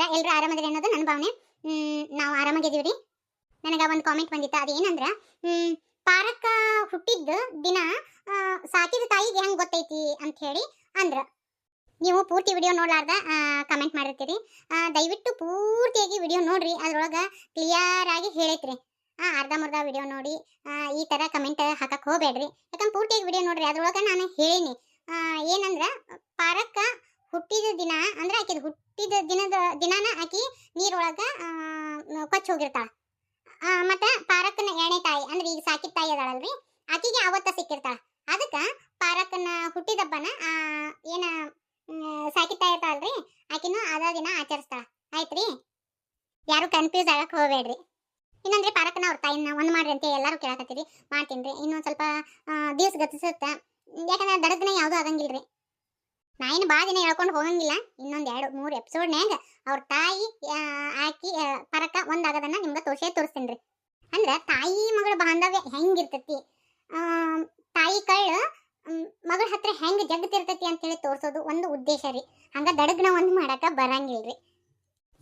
ನಮಸ್ಕಾರ ಎಲ್ಲರೂ ಆರಾಮದ್ರಿ ಅನ್ನೋದು ನನ್ನ ಭಾವನೆ. ನಾವು ಆರಾಮಾಗಿದ್ದೀವಿ ನನಗೆ ಒಂದು ಕಾಮೆಂಟ್ ಬಂದಿತ್ತು. ಅದೇನಂದ್ರೆ ಹ್ಮ್, ಪಾರಕ್ಕ ಹುಟ್ಟಿದ್ದ ದಿನ ಸಾಕಿದ ತಾಯಿಗೆ ಹೆಂಗ್ ಗೊತ್ತೈತಿ ಅಂತ ಹೇಳಿ ಅಂದ್ರ ನೀವು ಪೂರ್ತಿ ವಿಡಿಯೋ ನೋಡ್ಲಾರ್ದ ಕಮೆಂಟ್ ಮಾಡಿರ್ತೀರಿ. ದಯವಿಟ್ಟು ಪೂರ್ತಿಯಾಗಿ ವಿಡಿಯೋ ನೋಡ್ರಿ. ಅದ್ರೊಳಗೆ ಕ್ಲಿಯರ್ ಆಗಿ ಹೇಳೈತ್ರಿ. ಆ, ಮುರ್ಧ ವಿಡಿಯೋ ನೋಡಿ ಈ ತರ ಕಮೆಂಟ್ ಹಾಕಕ್ಕೆ ಹೋಗ್ಬೇಡ್ರಿ. ಯಾಕಂದ್ರೆ ಪೂರ್ತಿಯಾಗಿ ವಿಡಿಯೋ ನೋಡ್ರಿ. ಅದ್ರೊಳಗೆ ನಾನು ಹೇಳಿನಿ. ಏನಂದ್ರೆ ಪಾರಕ್ಕ ಹುಟ್ಟಿದ ದಿನ ಅಂದ್ರೆ ಆಕಿದ ಹುಟ್ಟಿದ ದಿನದ ದಿನಾನ ಆಕಿ ನೀರೊಳಗೆ ಕೊಚ್ಚ ಹೋಗಿರ್ತಾಳ. ಮತ್ತ ಪಾರಕ್ಕನ ಎಣೆ ತಾಯಿ, ಅಂದ್ರೆ ಈಗ ಸಾಕಿದ ತಾಯಿ ಅದಾಳಲ್ರಿ, ಆಕಿಗೆ ಅವತ್ತ ಸಿಕ್ಕಿರ್ತಾಳ. ಅದಕ್ಕ ಪಾರಕ್ಕನ ಹುಟ್ಟಿದಬ್ಬನ ಏನ ಸಾಕಿ ಸಾಕಿದ ತಾಯಿ ಇರ್ತಾಳಲ್ರಿ, ಆಕಿನ ಅದ ದಿನ ಆಚರಿಸ್ತಾಳ. ಆಯ್ತ್ರಿ? ಯಾರು ಕನ್ಫ್ಯೂಸ್ ಆಗಕ್ಕೆ ಹೋಗಬೇಡ್ರಿ. ಇನ್ನಂದ್ರೆ ಪಾರಕ್ಕನ ಅವ್ರ ತಾಯಿನ ಒಂದು ಮಾಡ್ರಿ ಅಂತ ಎಲ್ಲರೂ ಕೇಳಕತ್ತೀರಿ. ಮಾಡ್ತೀನಿ ರೀ. ಇನ್ನೊಂದು ಸ್ವಲ್ಪ ದಿವ್ಸ ಗತಿಸುತ್ತೆ. ಯಾಕಂದ್ರೆ ದಡಗ್ನ ಯಾವ್ದು ಆಗಂಗಿಲ್ರಿ. ನಾ ಏನು ಭಾಳ ದಿನ ಹೇಳ್ಕೊಂಡು ಹೋಗಂಗಿಲ್ಲ. ಇನ್ನೊಂದು ಎರಡು ಮೂರು ಎಪಿಸೋಡ್ನ್ಯಾಗ ಅವ್ರ ತಾಯಿ ಆಕಿ ಪರಕ ಒಂದಾಗದನ್ನ ನಿಮ್ಗೆ ತೋರಿಸೇ ತೋರಿಸ್ತೀನಿ ಅಂದ್ರೆ ತಾಯಿ ಮಗಳ ಬಾಂಧವ್ಯ ಹೆಂಗಿರ್ತೈತಿ? ತಾಯಿ ಕಳ್ಳ ಮಗಳ ಹತ್ರ ಹೆಂಗೆ ಜಗ್ತಿರ್ತೈತಿ ಅಂತೇಳಿ ತೋರಿಸೋದು ಒಂದು ಉದ್ದೇಶ ರೀ. ಹಂಗೆ ದಡಗ್ನ ಒಂದು ಮಾಡಕ ಬರಂಗಿಲ್ರಿ.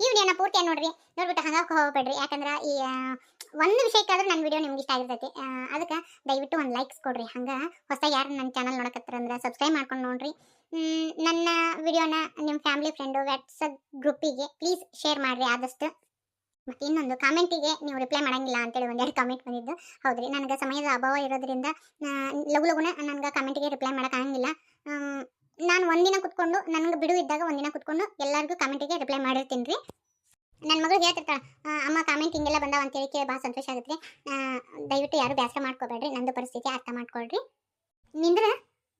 ಈ ವಿಡಿಯೋನ ಪೂರ್ತಿ ನೋಡ್ರಿ? ನೋಡ್ಬಿಟ್ಟು ಹಂಗ ಹೋಗ್ಬೇಡ್ರಿ. ಯಾಕಂದ್ರೆ ಈ ಒಂದು ವಿಷಯಕ್ಕಾದ್ರೂ ನನ್ನ ವಿಡಿಯೋ ನಿಮ್ಗೆ ಇಷ್ಟ ಆಗಿರ್ತೈತಿ. ಅದಕ್ಕೆ ದಯವಿಟ್ಟು ಒಂದು ಲೈಕ್ಸ್ ಕೊಡ್ರಿ. ಹಂಗೆ ಹೊಸ ಯಾರು ನನ್ನ ಚಾನಲ್ ನೋಡಕತ್ತಾರ ಅಂದ್ರೆ ಸಬ್ಸ್ಕ್ರೈಬ್ ಮಾಡ್ಕೊಂಡು ನೋಡ್ರಿ. ನನ್ನ ವಿಡಿಯೋನ ನಿಮ್ಮ ಫ್ಯಾಮಿಲಿ ಫ್ರೆಂಡು ವಾಟ್ಸಪ್ ಗ್ರೂಪಿಗೆ ಪ್ಲೀಸ್ ಶೇರ್ ಮಾಡಿರಿ ಆದಷ್ಟು. ಮತ್ತು ಇನ್ನೊಂದು ಕಾಮೆಂಟಿಗೆ ನೀವು ರಿಪ್ಲೈ ಮಾಡಂಗಿಲ್ಲ ಅಂತೇಳಿ ಒಂದೆರಡು ಕಾಮೆಂಟ್ ಬಂದಿದ್ದು. ಹೌದ್ರಿ, ನನಗೆ ಸಮಯದ ಅಭಾವ ಇರೋದ್ರಿಂದ ಲಘು ಲಘುನ ನನಗೆ ಕಾಮೆಂಟಿಗೆ ರಿಪ್ಲೈ ಮಾಡೋಕ್ಕಾಗಂಗಿಲ್ಲ ನಾನು ಒಂದಿನ ಕುತ್ಕೊಂಡು, ನನಗೆ ಬಿಡು ಇದ್ದಾಗ ಒಂದಿನ ಕುತ್ಕೊಂಡು ಎಲ್ಲರಿಗೂ ಕಾಮೆಂಟಿಗೆ ರಿಪ್ಲೈ ಮಾಡಿರ್ತೀನಿ ರೀ ನನ್ನ ಮಗಳು ಹೇಳ್ತಿರ್ತಾಳೆ ಅಮ್ಮ ಕಾಮೆಂಟ್ ಹಿಂಗೆಲ್ಲ ಬಂದಾವ ಅಂತೇಳಿ ಕೇಳಿ ಭಾಳ ಸಂತೋಷ ಆಗುತ್ತೆ. ದಯವಿಟ್ಟು ಯಾರು ಬೇಸರ ಮಾಡ್ಕೋಬೇಡ್ರಿ, ನಂದು ಪರಿಸ್ಥಿತಿ ಅರ್ಥ ಮಾಡ್ಕೊಳ್ರಿ. ನಿಂದ್ರ,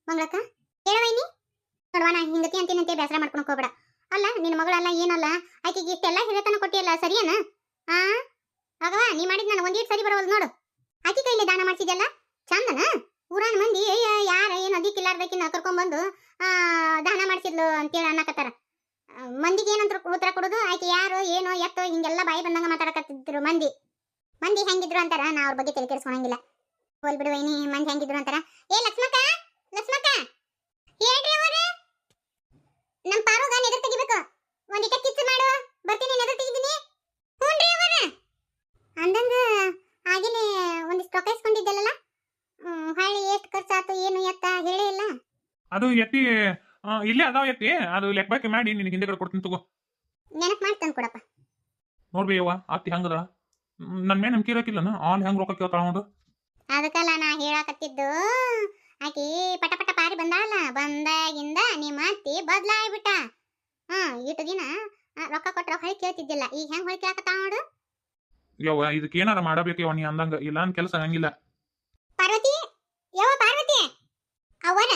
ಮಂಗಳಕ್ಕ ಹೇಳವೈನಿ ನೋಡುವ ಹಿಂಗತಿ ಅಂತೀನಂತೆ ಅಂತ ಬೇಸರ ಮಾಡ್ಕೊಂಡು ಹೋಗ್ಬೇಡ. ಅಲ್ಲ ನಿನ್ನ ಮಗಳಲ್ಲ ಏನಲ್ಲ? ಆಕೆಗೆ ಇಷ್ಟೆಲ್ಲ ಹಿರಿತನ ಕೊಟ್ಟಿಯಲ್ಲ, ಸರಿಯೇನ? ಆ? ಆಗವ, ನೀ ಮಾಡಿದ್ ನಾನು ಒಂದೇ ಸರಿ ಬರೋವಲ್ ನೋಡು. ಆಕೆ ಕೈಲಿ ದಾನ ಮಾಡ್ಸಿದ್ಯಲ್ಲ? ಚಂದನ? ಊರಾನ ಮಂದಿ ಯಾರ ಏನು ಅದಿಕ್ಕಿಲ್ಲಾರ್ದಕ್ಕಿನ್ನ ಆ, ದಾನ ಮಾಡ್ಸಿದ್ಲು ಅಂತೇಳಿ ಅನ್ನಕತ್ತಾರ. ಮಂದಿಗೆ ಏನಂತ ಉತ್ತರ ಕೊಡೋದು? ಆಕೆ ಯಾರು, ಏನೋ, ಎತ್ತೋ, ಹಿಂಗೆಲ್ಲ ಬಾಯಿ ಬಂದಂಗ ಮಾತಾಡಕತ್ತಿದ್ರು ಮಂದಿ. ಮಂದಿ ಹೆಂಗಿದ್ರು ಅಂತಾರ? ನಾ ಅವ್ರ ಬಗ್ಗೆ ತಲೆ ಕೆಡಿಸ್ಕೊಳಂಗಿಲ್ಲ ಹೋಲ್ ಬಿಡು ವೈನಿ, ಮಂದಿ ಹೆಂಗಿದ್ರು ಅಂತಾರ? ಏ, ಲಕ್ಷ್ಮಕ್ಕ ಲಕ್ಷ್ಮಕ್ಕ! ಹೇಳ್ರಿ ನಮ್ ಪಾರೋಗ ನೆದರ್ ತೆಗಿಬೇಕು. ಒಂದಿಟ ಕಿಚ್ಚು ಮಾಡು. ಬರ್ತೀನಿ ನೆದರ್ ತೆಗಿದೀನಿ ಹ್ಞೂನ್ರಿ ಅವರ ಅಂದಂಗ ಆಗಿನೇ ಒಂದಿಷ್ಟು ರೊಕ್ಕ ಇಸ್ಕೊಂಡಿದ್ದಲ್ಲ ಹಳ್ಳಿ ಎಷ್ಟು ಖರ್ಚಾತು ಏನು ಎತ್ತ ಹೇಳೇ ಇಲ್ಲ. ಅದು ಎತ್ತಿ ಇಲ್ಲೇ ಅದಾವ ಎತ್ತಿ. ಅದು ಲೆಕ್ಕ ಬಾಕಿ ಮಾಡಿ ನಿನಗೆ ಹಿಂದೆ ಕಡೆ ಕೊಡ್ತೀನಿ ತಗೋ. ನೆನಪು ಮಾಡಿ ತಂದು ಕೊಡಪ್ಪ. ನೋಡ್ಬಿ ಯವ್ವ ಅತ್ತಿ ಹಂಗದ. ನನ್ನ ಮೇಲೆ ನಂಬಿಕೆ ಇರೋಕಿಲ್ಲನ? ಆಲ್ ಹೆಂಗ್ ರೊಕ್ಕ ಕೇಳ್ತಾಳ ನೋಡು. ಅದಕ್ಕಲ್ಲ ನಾ ಹೇಳಕತ್ತಿದ್ದು ಆಕಿ ಪಟ ಪಟ ಪಾರಿ ಬಂದಾಳ. ಬಂದಾಗಿಂದ ನಿಮ್ಮ ಅತ್ತಿ ಬದ್ಲಾಗ್ಬಿಟ್ಟ ಹ್ಮ್ ಇಟ್ಟು ದಿನ ರೊಕ್ಕ ಕೊಟ್ಟ ಹೊಳಿ ಕೇಳ್ತಿದ್ದಿಲ್ಲ. ಈಗ ಹೆಂಗ್ ಹೊಳಿ ಕೇಳಕತ್ತಾಳ ನೋಡು. ಯವ್ವ ಇದಕ್ಕೆ ಏನಾರ ಮಾಡಬೇಕು ಯವ್ವ ನೀ ಅಂದಂಗ? ಇಲ್ಲ ಅಂತ ಕೆಲಸ ಹಂಗಿಲ್ಲ. ಪಾರ್ವತಿ ಯವ್ವ ಪಾರ್ವತಿ? ಅವರ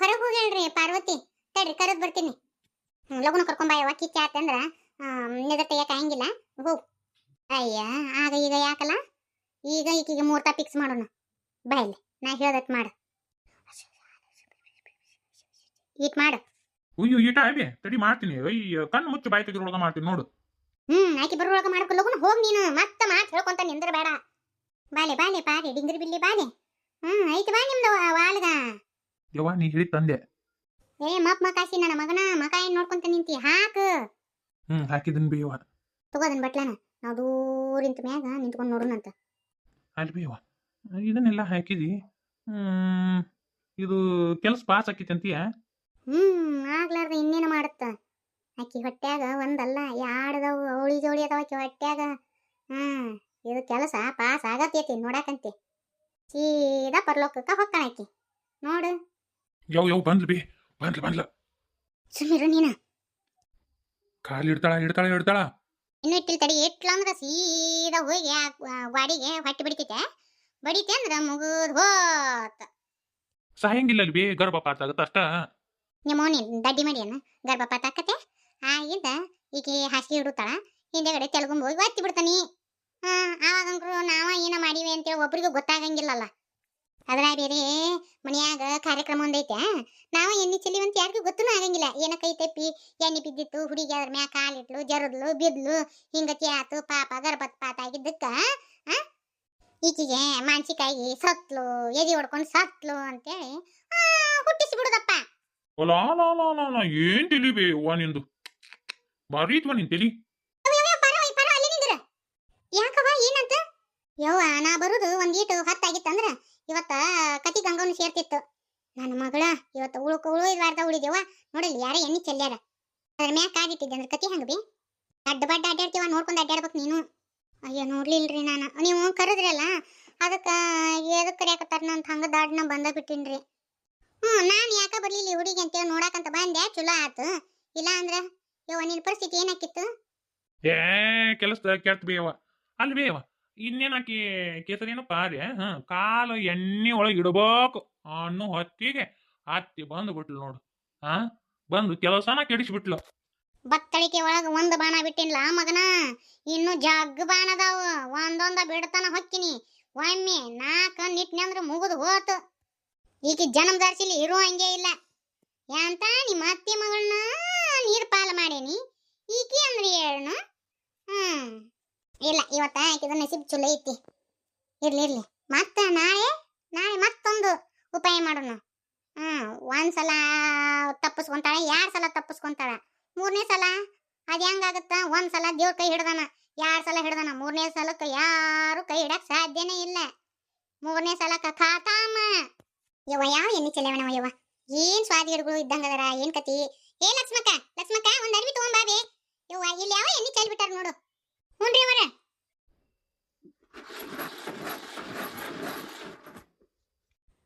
ಹೊರಗೆ ಹೋಗ್ಯಾಳ್ರಿ ಪಾರ್ವತಿ. ತಡ್ರಿ ಕರೆದು ಬರ್ತೀನಿ. ಲಗುನ ಕರ್ಕೊಂಬ ಯಾವ ಕಿಚ್ಚ ಆತಂದ್ರ ನೆದರ್ ತೆಗಿಯಕ ಹಂಗಿಲ್ಲ. ಹೋಗ್. ಅಯ್ಯ ಆಗ ಈಗ ಯಾಕಲ್ಲ? ಈಗ ಈಕಿಗೆ ಮೂರ್ತ ಫಿಕ್ಸ್ ಮಾಡೋಣ. ಬಾಯಲ್ಲಿ ನಾ ಹೇಳ್ದತ್ ಮಾಡು. ಈಟ್ ಮಾಡು. ಅಯ್ಯೋ ಈಟ ಆಯ್ಬೇ ತಡಿ ಮಾಡ್ತೀನಿ. ಅಯ್ಯ ಕಣ್ಣು ಮುಚ್ಚು ಬಾಯಿ ತೆಗೆದ್ರೊಳಗ ಮಾಡ್ತೀನಿ ನೋಡು. ಹ್ಮ್ ಆಕಿ ಬರೋಳಗ ಮಾಡ್ಕೊ ಲಗುನ ಹೋಗ್ ನೀನು ಮತ್ತ ಮಾತ್ ಹೇಳ್ಕೊಂತ ನಿಂದ್ರ ಬೇಡ. ಬಾಲೆ ಬಾಲೆ ಪಾರಿ ಡಿಂಗ್ರಿ ಬಿಲ್ಲಿ ಬಾಲೆ. ಹ್ಮ್ ಐತ್ ಬಾ ನಿಮ್ದು ವಾಲ್ಗ. ಯವ್ವ ನೀ ಹಿಡಿ ತಂದೆ. ಏ ಮಪ್ ಮಕಾಸಿ ನನ್ನ ಮಗನ ಮಕ ಏನ್ ನೋಡ್ಕೊಂತ ನಿಂತಿ ಹಾಕು. ಹ್ಮ್ ಹಾಕಿದನ್ ಬಿ ಯವ್ವ. ತಗೋದನ್ ಬಟ್ಲನ ನಾವು ದೂರಿಂತ ಮ್ಯಾಗ ನಿಂತ್ಕೊಂಡು ನೋಡೋಣಂತ ಅಲ್ಲಿ ಬಿ ಯವ್ವ. ಇದನ್ನೆಲ್ಲ ಹಾಕಿದಿ. ಹ್ಮ್ ಇದು ಕೆಲಸ ಪಾಸ್ ಆಕೈತಿ ಹ್ಮ್ ಆಗ್ಲಾರ್ದ ಇನ್ನೇನು ಮಾಡುತ್ತ? ಆಕಿ ಹೊಟ್ಯಾಗ ಒಂದಲ್ಲ ಯಾಡ್ದವು ಅವಳಿ ಜೋಡಿ ಅದಾವ ಆಕಿ ಹೊಟ್ಯಾಗ. ಹ್ಮ್ ಇದು ಕೆಲಸ ಪಾಸ್ ಆಗತೈತಿ ನೋಡಾಕಂತೆ. ಸೀದಾ ಪರಲೋಕಕ್ಕ ಹೊಕ್ಕಣ ಆಕಿ. ನೋಡು. ಯವ್ ಯವ್ ಬಂದ್ಲು ಬಿ ಬಂದ್ಲು ಬಂದ್ಲು. ಸುಮ್ಮಿರು ನೀನು. ಕಾಲು ಇಡ್ತಾಳ ಇಡ್ತಾಳ ಇಡ್ತಾಳ. ಇನ್ನು ಇಟ್ಟಿಲ್ ತಡಿ ಇಟ್ಲ ಅಂದ್ರ ಸೀದಾ ಹೋಗಿ ಆ ವಾಡಿಗೆ ಹೊಟ್ಟಿ ಬಿಡ್ತೈತೆ. ಬಡಿತೆ ಅಂದ್ರ ಮುಗಿದ್ ಹೋತ. ಸಾಯಂಗಿಲ್ಲ ಅಲ್ಲಿ ಬಿ ಗರ್ಭಪಾತ ಆಗುತ್ತೆ ಅಷ್ಟ ನಿಮ್ಮೋನಿ ದಡ್ಡಿ ಮಡಿಯನ್ನ ಗರ್ಭಪಾತ ಆಕತೆ? ಆಗಿದ್ದ ಈಕೆ ಹಾಸಿಗೆ ಹಿಡುತ್ತಾಳ ಹಿಂದೆಗಡೆ ತೆಲುಗುಂಬ ಹೋಗಿ ಒತ್ತಿ ಬಿಡ್ತಾನಿ ಹಾ ಆವಾಗಂಕ್ರು ನಾವ ಏನ ಮಾಡಿವಿ ಅಂತೇಳಿ ಒಬ್ರಿಗೂ ಗೊತ್ತಾಗಂಗಿಲ್ಲಲ್ಲ. ಅದ್ರ ಬೇರೆ ಮನ್ಯಾಗ ಕಾರ್ಯಕ್ರಮ ಒಂದೈತೆ ನಾವ ಎಣ್ಣೆ ಚೆಲ್ಲಿವಂತ ಯಾರಿಗೂ ಗೊತ್ತೂ ಆಗಂಗಿಲ್ಲ. ಏನ ಕೈ ತಪ್ಪಿ ಎಣ್ಣೆ ಬಿದ್ದಿತ್ತು, ಹುಡುಗಿ ಅದ್ರ ಮ್ಯಾಗ ಕಾಲಿಟ್ಲು ಜರದ್ಲು, ಬಿದ್ಲು, ಹಿಂಗತಿ ಆತು, ಪಾಪ ಗರ್ಭಪಾತ ಆಗಿದ್ದಕ್ಕ ಈಕಿಗೆ ಮಾನಸಿಕಾಗಿ ಸತ್ಲು, ಎದಿ ಹೊಡ್ಕೊಂಡು ಸತ್ಲು ಅಂತೇಳಿ ಅಲ್ಲ ಅಲ್ಲ ಅಲ್ಲ ಅಲ್ಲ ಲಾ ಲಾ ಏನ್ ತಿಳಿಬಿ ಅವ್ವ ನಿಂದು. ಬಾರಿ ಐತ್ವ ನಿನ್ ತಲಿ. ಯಾಕವ ಏನಂತ? ಯವ್ವ, ನಾ ಬರುದು ಒಂದ್ ಈಟು ಹತ್ತಾಗಿತ್ತಂದ್ರ ಇವತ್ತ ಕತಿ ಗಂಗವನು ಸೇರ್ತಿತ್ತು. ನನ್ನ ಮಗಳ, ಇವತ್ತ ಉಳುಕ ಉಳು ಇಲ್ಲಾರ್ದ ಉಳಿದೇವ ನೋಡಲಿ ಯಾರ ಎಣ್ಣಿ ಚೆಲ್ಯಾರ. ಅದ್ರ ಅಂದ್ರ ಅಂದ್ರೆ ಕತಿ ಹಂಗ ಬಿ. ಅಡ್ಡ ಬಡ್ಡ ಅಡ್ಡಾಡ್ತೀವ, ನೋಡ್ಕೊಂಡ್ ಅಡ್ಡಾಡ್ಬೇಕು ನೀನು. ಅಯ್ಯೋ, ನೋಡ್ಲಿಲ್ರಿ ನಾನು. ನೀವು ಕರೆದ್ರಲ್ಲ, ಅದಕ್ಕ, ಎದಕ್ ಕರಿಯಾಕತ್ತಾರ ಅಂತ ಹಂಗ ದಾಡ್ನ ಬಂದ ಬಿಟ್ಟಿನ್ರಿ. ಹ್ಮ್ ನಾನ್ ಯಾಕ ಬರಲಿಲ್ಲ ಹುಡುಗಿ ಅಂತೇಳಿ ನೋಡಕಂತ ಬಂದೆ ಚಲೋ ಆತು. ಇಲ್ಲ ಅಂದ್ರ ಯವ್ವ ನಿನ್ ಪರಿಸ್ಥಿತಿ ಏನಾಕಿತ್ತು? ಏ ಕೆಲಸ ಕೆಟ್ಟ ಬೇವ. ಅಲ್ಲಿ ಬೇವ ಇನ್ನೇನಾಕಿ ಕೇಸರಿನ ಪಾರಿ ಹ ಕಾಲು ಎಣ್ಣೆ ಒಳಗೆ ಇಡಬೇಕು. ಅನ್ನೋ ಹೊತ್ತಿಗೆ ಅತ್ತಿ ಬಂದು ಬಿಟ್ಲು ನೋಡು ಹಾ ಬಂದು ಕೆಲಸನ ಕೆಡಿಸ್ಬಿಟ್ಲು. ಬತ್ತಳಿಕೆ ಒಳಗ ಒಂದ್ ಬಾಣ ಬಿಟ್ಟಿನ್ಲ ಮಗನ? ಇನ್ನು ಜಗ್ ಬಾಣ ಅದಾವ ಒಂದೊಂದ ಬಿಡ್ತಾನ ಹೊಕ್ಕಿನಿ. ಒಮ್ಮೆ ನಾಕ ನಿಟ್ನೆ ಅಂದ್ರೆ ಮುಗಿದು ಹೋತು. ಈಕಿ ಜನ್ಮ ದಾರ್ಸಿಲಿ ಇರೋ ಹಂಗೆ ಇಲ್ಲ. ಯಾಂತ ನಿಮ್ಮ ಅತ್ತೆ ಮಗಳನ್ನ ನೀರು ಪಾಲ ಮಾಡೇನಿ. ಈಕೆ ಅಂದ್ರೆ ಹೇಳನು ಹ್ಮ್. ಇಲ್ಲ, ಇವತ್ತ ಆಕಿದ ನಸೀಬ್ ಚಲೋ ಐತಿ. ಇರ್ಲಿ ಇರ್ಲಿ. ಮತ್ತ ನಾಳೆ ನಾಳೆ ಮತ್ತೊಂದು ಉಪಾಯ ಮಾಡೋಣ ಹ್ಮ್, ಒಂದ್ಸಲ ತಪ್ಪಿಸ್ಕೊಂತಾಳೆ, ಎರಡ್ ಸಲ ತಪ್ಪಿಸ್ಕೊಂತಾಳ. ಮೂರನೇ ಸಲ? ಅದ್ ಹೆಂಗಾಗತ್ತ ಒಂದ್ ಸಲ ದೇವ್ರ ಕೈ ಹಿಡ್ದಾನ. ಯಾರ ಸಲ ಹಿಡ್ದಾನ. ಮೂರನೇ ಸಲಕ್ಕ ಯಾರು ಕೈ ಹಿಡಕ್ ಸಾಧ್ಯನೇ ಇಲ್ಲ. ಮೂರನೇ ಸಲಕ್ಕ ಖಾತಾಮ. ಯವ್ವ ಯಾವ ಎಣ್ಣೆ ಚೆಲ್ಲವಣವ ಯವ್ವ? ಏನ್ ಸ್ವಾದಿಗರುಗಳು ಇದ್ದಂಗ ಅದಾರ ಏನ್ ಕತಿ? ಏ ಲಕ್ಷ್ಮಕ್ಕ ಲಕ್ಷ್ಮಕ್ಕ ಒಂದ್ ಅರ್ವಿ ತಗೊಂಬಾಬಿ ಯವ್ವ ಇಲ್ಲಿ ಯಾವ ಎಣ್ಣೆ ಚೆಲ್ಬಿಟ್ಟಾರ ನೋಡು. ಹ್ಞೂನ್ರಿ ಅವರ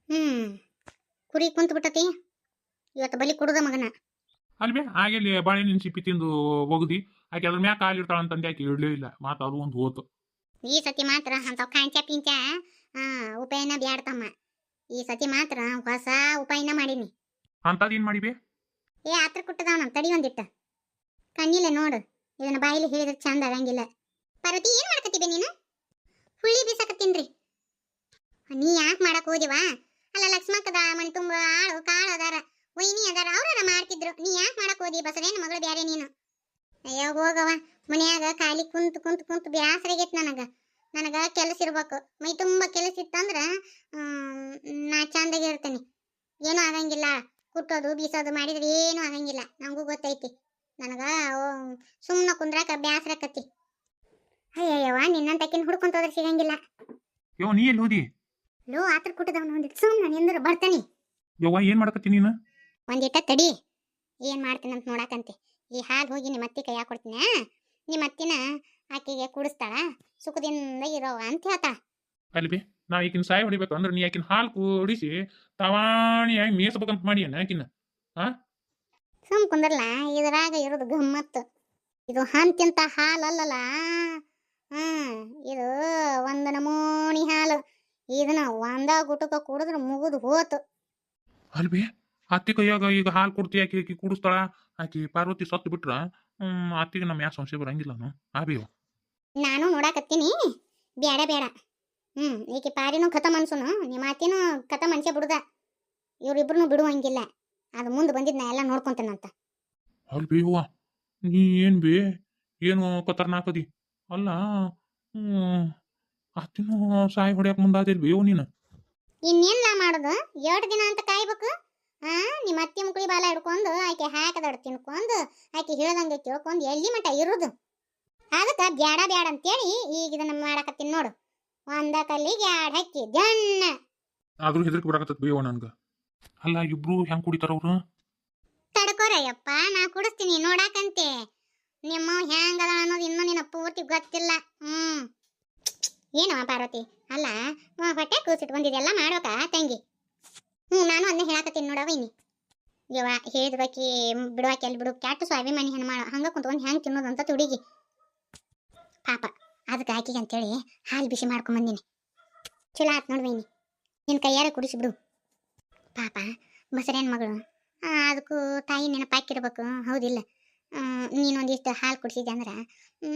ಹ್ಮ್ ಕುರಿ ಕುಂತ ಬಿಟ್ಟತಿ. ಇವತ್ತು ಬಲಿ ಕೊಡುದ ಮಗನ. ಅಲ್ಲಿ ಬೇ ಆಗಲಿ ಬಾಳೆಹಣ್ಣಿನ ಸಿಪ್ಪಿ ತಿಂದು ಒಗದಿ. ಆಕೆ ಅದ್ರ ಮ್ಯಾಗ ಕಾಲಿರ್ತಾಳ ಅಂತಂದು ಆಕೆ ಇಡ್ಲೇ ಇಲ್ಲ. ಮಾತು ಅದು ಒಂದು ಹೋತು. ಈ ಸತಿ ಮಾತ್ರ ಅಂತ ಕಾಂಚ ಪಿಂಚ ಉಪಾಯನ ಬ್ಯಾಡ್ತಮ್ಮ. ಈ ಸತಿ ಮಾತ್ರ ಹೊಸ ಉಪಾಯನ ಮಾಡೀನಿ. ಅಂತದೇನ್ ಮಾಡಿಬಿ ಮಾಡಿ ಏ ಆತ್ರ ಕುಟ್ಟದವನ ತಡಿ ಒಂದಿಟ್ಟ. ಕಣ್ಣಿಲ್ಲ ನೋಡು ಇದನ್ನ ಬಾಯಿಲಿ ಹೇಳಿದ್ರೆ ಚಂದ ಆಗಂಗಿಲ್ಲ. ಪರ್ವತಿ ಏನ್ ಮಾಡಕತ್ತೀವಿ ನೀನು? ಹುಳಿ ಬೀಸಕತ್ತೀನ್ರಿ. ನೀ ಯಾಕೆ ಮಾಡಕ್ ಹೋದಿವಾ? ಅಲ್ಲ ಲಕ್ಷ್ಮಕ್ಕದ ಮಣಿ ತುಂಬ ಆಳು ಕಾಳು ಅದಾರ ವೈನಿ ಅದಾರ ಅವ್ರ ಮಾಡ್ತಿದ್ರು. ನೀ ಯಾಕೆ ಮಾಡಕ್ ಹೋದಿ? ಬಸವೇನ ಮಗಳು ಬ್ಯಾರೆ ನೀನು. ಅಯ್ಯೋ ಹೋಗವ ಮನ್ಯಾಗ ಖಾಲಿ ಕುಂತ್ ಕುಂತ್ ಕುಂತ್ ಬ್ಯಾಸರಾಗೈತಿ ನನಗ. ನನಗ ಕೆಲಸ ಇರ್ಬೇಕು. ಮೈ ತುಂಬ ಕೆಲಸ ಇತ್ತಂದ್ರ ನಾ ಚಂದಾಗಿ ಇರ್ತೇನೆ. ಏನೂ ಆಗಂಗಿಲ್ಲ. ಕುಟ್ಟೋದು ಬೀಸೋದು ಮಾಡಿದ್ರೆ ಏನೂ ಆಗಂಗಿಲ್ಲ. ನಂಗೂ ಗೊತ್ತೈತಿ. ನನಗ ಸುಮ್ಮನೆ ಕುಂದ್ರಾಕ ಬ್ಯಾಸರಕತ್ತಿ ಅಯ್ಯಯ್ಯವ ನಿನ್ನಂತಕಿನ ಹುಡ್ಕೊಂತ ಹೋದ್ರೆ ಸಿಗಂಗಿಲ್ಲ. ಯೋ ನೀ ಎಲ್ಲಿ ಹೋದಿ? ಲೋ ಆತರ ಕುಟ್ಟದವನು ಒಂದಿಟ್ಟು ಸುಮ್ಮನೆ ನಿಂದ್ರ ಬರ್ತಾನೆ ಯವ್ವ ಏನ್ ಮಾಡಕತ್ತಿ ನೀನು? ಒಂದಿಟ ತಡಿ. ಏನ್ ಮಾಡ್ತೀನಂತ ನೋಡಕಂತೆ. ಈ ಹಾಲು ಹೋಗಿ ನಿಮ್ಮ ಅತ್ತಿ ಕೈಯಾಗ ಕೊಡ್ತೀನಿ. ನಿಮ್ಮ ಅತ್ತಿನ ಆಕೆಗೆ ಕುಡಿಸ್ತಾಳ? ಸುಖದಿಂದ ಇರೋವ ಅಂತ ಹೇಳ್ತಾ ಅಲ್ಲಿ ನಾವು ನಾ ಈಕಿನ ಸಾಯಿ ಹೊಡಿಬೇಕು ಅಂದ್ರೆ ನೀ ಆಕಿನ ಹಾಲು ಕೂಡಿಸಿ ತವಾಣಿಯಾಗಿ ಮೀಸಬೇಕಂತ ಮಾಡಿ ಆಕಿನ? ಸುಮ್ ಕುಂದ್ರಲ್ಲ ಇದ್ರಾಗ ಇರೋದು ಗಮ್ಮತ್ತು. ಇದು ಹಂತಿಂತ ಹಾಲಲ್ಲಲ್ಲ ಹ್ಮ್ ಇದು ಒಂದು ನಮೂನಿ ಹಾಲು. ಇದನ್ನ ಒಂದ ಗುಟಕ ಕುಡಿದ್ರೆ ಮುಗಿದು ಹೋತು. ಅಲ್ಬಿ ಅತ್ತಿ ಕೈಯಾಗ ಈಗ ಹಾಲು ಕೊಡ್ತಿ ಆಕಿ ಆಕಿ ಕುಡಿಸ್ತಾಳ. ಆಕಿ ಪಾರ್ವತಿ ಸತ್ತು ಬಿಟ್ರ. ಹ್ಮ್ ಅತ್ತಿಗೆ ನಮ್ಮ ಯಾಕೆ ಸಂಶಯ ಬರಂಗಿಲ್ಲ ಆ ಬೇವ ನಾನು ನೋಡಾಕತ್ತೀನಿ. ಬೇಡ ಬೇಡ ಹ್ಮ್ ಈಕೆ ಪಾರಿನೂ ಕಥ ಮನ್ಸುನು ನಿಮ್ಮ ಆತಿನೂ ಕಥ ಮನ್ಸೆ ಬಿಡುದ. ಇವ್ರಿಬ್ರು ಬಿಡುವಂಗಿಲ್ಲ. ಅದು ಮುಂದೆ ಬಂದಿದ್ ನಾ ಎಲ್ಲ ನೋಡ್ಕೊಂತೇನಂತ. ಅಲ್ಲಿ ಹೂವ ನೀ ಏನ್ ಬಿ? ಏನು ಕತರ್ನಾಕದಿ? ಅಲ್ಲ ಹ್ಮ್ ಅತ್ತಿನೂ ಸಾಯಿ ಹೊಡ್ಯಾಕ ಮುಂದಾದಿಲ್ ಬೇವು ನೀನು. ಇನ್ನೇನ್ಲ ಮಾಡೋದು? ಎರಡು ದಿನ ಅಂತ ಕಾಯ್ಬೇಕು? ಆ ನಿಮ್ಮ ಅತ್ತಿ ಮುಕುಳಿ ಬಾಲ ಹಿಡ್ಕೊಂಡು ಆಕೆ ಹಾಕದಡ್ ತಿನ್ಕೊಂಡು ಆಕೆ ಹೇಳ್ದಂಗೆ ಕೇಳ್ಕೊಂಡು ಎಲ್ಲಿ ಮಟ ಇರುದು? ಅದಕ್ಕೆ ಬ್ಯಾಡ ಬ್ಯಾಡ ಅಂತೇಳಿ ಈಗ ಇದನ್ನ ಮಾಡಾಕತ್ತೀನಿ ನೋಡು. ಒಂದ ಕಲ್ಲಿಗೆ ಎರಡು ಹಕ್ಕಿ ಜನ್ನ ಆದ್ರೂ ಹೆದರಿಕೆ ಬರಾಕತ್ತದ ಬೇವ ನನ್ಗ? ಅಲ್ಲ ಇಬ್ರು ಹೆಂಗ್ ಕುಡಿತಾರ ಅವ್ರು? ತಡ್ಕೋರಯ್ಯಪ್ಪ ನಾ ಕುಡಿಸ್ತೀನಿ ನೋಡಾಕಂತೆ. ನಿಮ್ಮ ಹೆಂಗದ ಅನ್ನೋದು ಇನ್ನೂ ನಿನ್ನ ಪೂರ್ತಿ ಗೊತ್ತಿಲ್ಲ. ಹ್ಮ್. ಏನೋ ಪಾರ್ವತಿ? ಅಲ್ಲ ಹೊಟ್ಟೆ ಕೂಸಿಟ್ಕೊಂಡಿದೆಲ್ಲ ಮಾಡೋಕ ತಂಗಿ? ಹ್ಞೂ ನಾನು ಅದನ್ನ ಹೇಳಾಕತ್ತೀನಿ ನೋಡವ ಇನ್ನಿ. ಯವ್ವ ಹೇಳಿದ್ರಕಿ ಬಿಡುವಾಕಿ ಅಲ್ಲಿ ಬಿಡು, ಕ್ಯಾಟ್ ಸ್ವಾಭಿಮಾನಿ ಹೆಣ್ಣು ಮಾಡ. ಹಂಗ ಕುಂತ್ಕೊಂಡು ಹೆಂಗೆ ತಿನ್ನೋದು ಅಂತ ತುಡಿಗಿ ಪಾಪ, ಅದಕ್ಕೆ ಆಕಿಗೆ ಅಂತೇಳಿ ಹಾಲು ಬಿಸಿ ಮಾಡ್ಕೊಂಬಂದಿನಿ ಚಲೋ ಆತ್ ಇನ್ನಿ. ನಿನ್ನ ಕೈಯಾರ ಕುಡಿಸಿಬಿಡು ಪಾಪ ಮೊಸರೇನು ಮಗಳು. ಅದಕ್ಕೂ ತಾಯಿ ನೆನಪಾಕಿರ್ಬೇಕು. ಹೌದಿಲ್ಲ. ನೀನೊಂದಿಷ್ಟು ಹಾಲು ಕುಡಿಸಿದ್ದೆ ಅಂದ್ರೆ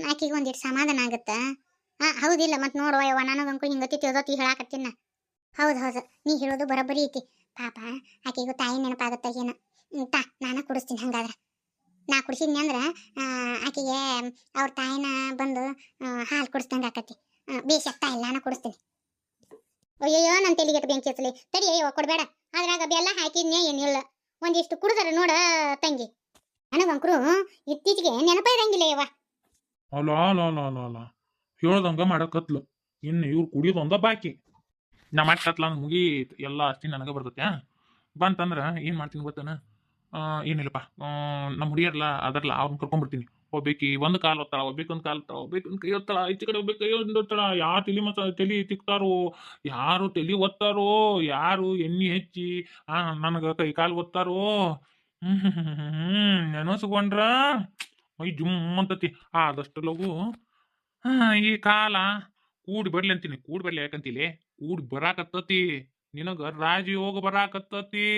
ಆಕಿಗೆ ಒಂದಿಷ್ಟು ಸಮಾಧಾನ ಆಗತ್ತ? ಹಾಂ ಹೌದಿಲ್ಲ ಮತ್ತೆ ನೋಡುವ ನಾನು ನನಗಂಕು ಹಿಂಗತಿ ತಿಳ್ದತಿ ಹೇಳಾಕತ್ತೀನಿ ಹೌದು ಹೌದು. ನೀ ಹೇಳೋದು ಬರೋಬ್ಬರಿ ಐತಿ. ಪಾಪ, ಆಕೆಗೂ ತಾಯಿ ನೆನಪಾಗತ್ತ ಏನು. ತಾ, ನಾನು ಕುಡಿಸ್ತೀನಿ ಹಂಗಾದ್ರೆ. ನಾ ಕುಡಿಸಿದ್ನಿ ಅಂದ್ರೆ ಆಕೆಗೆ ಅವ್ರ ತಾಯಿನ ಬಂದು ಹಾಲು ಕುಡಿಸ್ದಂಗೆ ಆಕತಿ. ಬೇಸತ್ತ ಇಲ್ಲ, ನಾನು ಕುಡಿಸ್ತೀನಿ. ಅಯ್ಯಯ್ಯೋ ನನ್ನ ತೆಲಿಗೆಟ್ ಬೆಂಕಿ ಹಚ್ಚಲಿ. ತಡಿ, ಅಯ್ಯೋ, ಕೊಡಬೇಡ. ಅದ್ರಾಗ ಬೆಲ್ಲ ಹಾಕಿದ್ನೇ ಏನಿಲ್ಲ ಒಂದಿಷ್ಟು ಕುಡಿದ್ರೆ ನೋಡ, ತಂಗಿ. ನನಗಂಕರು ಇತ್ತೀಚೆಗೆ ನೆನಪ ಇರಂಗಿಲ್ಲ ಯವ್ವ ಅಲ್ಲ ಅಲ್ಲ ಅಲ್ಲ ಅಲ್ಲ ಹೇಳ್ದಂಗ ಮಾಡಕತ್ಲು. ಇನ್ನು ಇವ್ರು ಕುಡಿಯೋದೊಂದ ಬಾಕಿ. ನಾ ಅಂದ್ ಮುಗಿ ಎಲ್ಲ ಅಷ್ಟಿ ನನಗೆ ಬರ್ತೈತೆ. ಬಂತಂದ್ರೆ ಏನು ಮಾಡ್ತೀನಿ ಗೊತ್ತನ? ಏನಿಲ್ಲಪ್ಪ. ನಮ್ಮ ಹುಡುಗಿಯರ್ಲ ಅದರ್ಲ ಅವ್ರನ್ನ ಕರ್ಕೊಂಡ್ಬಿಡ್ತೀನಿ ಒಬ್ಬಾಕಿ ಒಂದು ಕಾಲು ಒತ್ತಾಳ ಒಬ್ಬಾಕಿ ಒಂದು ಕಾಲು ಒತ್ತಾಳ ಕೈ ಒತ್ತಾಳ ಈಚೆ ಕಡೆ ಒಬ್ಬ ಕೈ ಒಂದು ಒತ್ತಳ ಯಾರು ತಲೆ ಮತ್ತ ತಲೆ ತಿಕ್ತಾರೋ, ಯಾರು ತಲೆ ಒತ್ತಾರೋ, ಯಾರು ಎಣ್ಣೆ ಹೆಚ್ಚಿ, ಆ, ನನಗೆ ಕೈ ಕಾಲು ಒತ್ತಾರೋ. ನೆನಸ್ಕೊಂಡ್ರ ಮೈ ಜುಮ್ ಅಂತತಿ. ಆದಷ್ಟು ಹಾ ಈ ಕಾಲ ಕೂಡಿ ಬರ್ಲಿ ಅಂತೀನಿ. ಕೂಡಿ ಬರ್ಲಿ ಯಾಕಂತಿಲಿ? ಕೂಡಿ ಬರಾಕತ್ತತಿ. ನಿನಗ ರಾಜಯೋಗ ಬರಾಕತ್ತತಿ.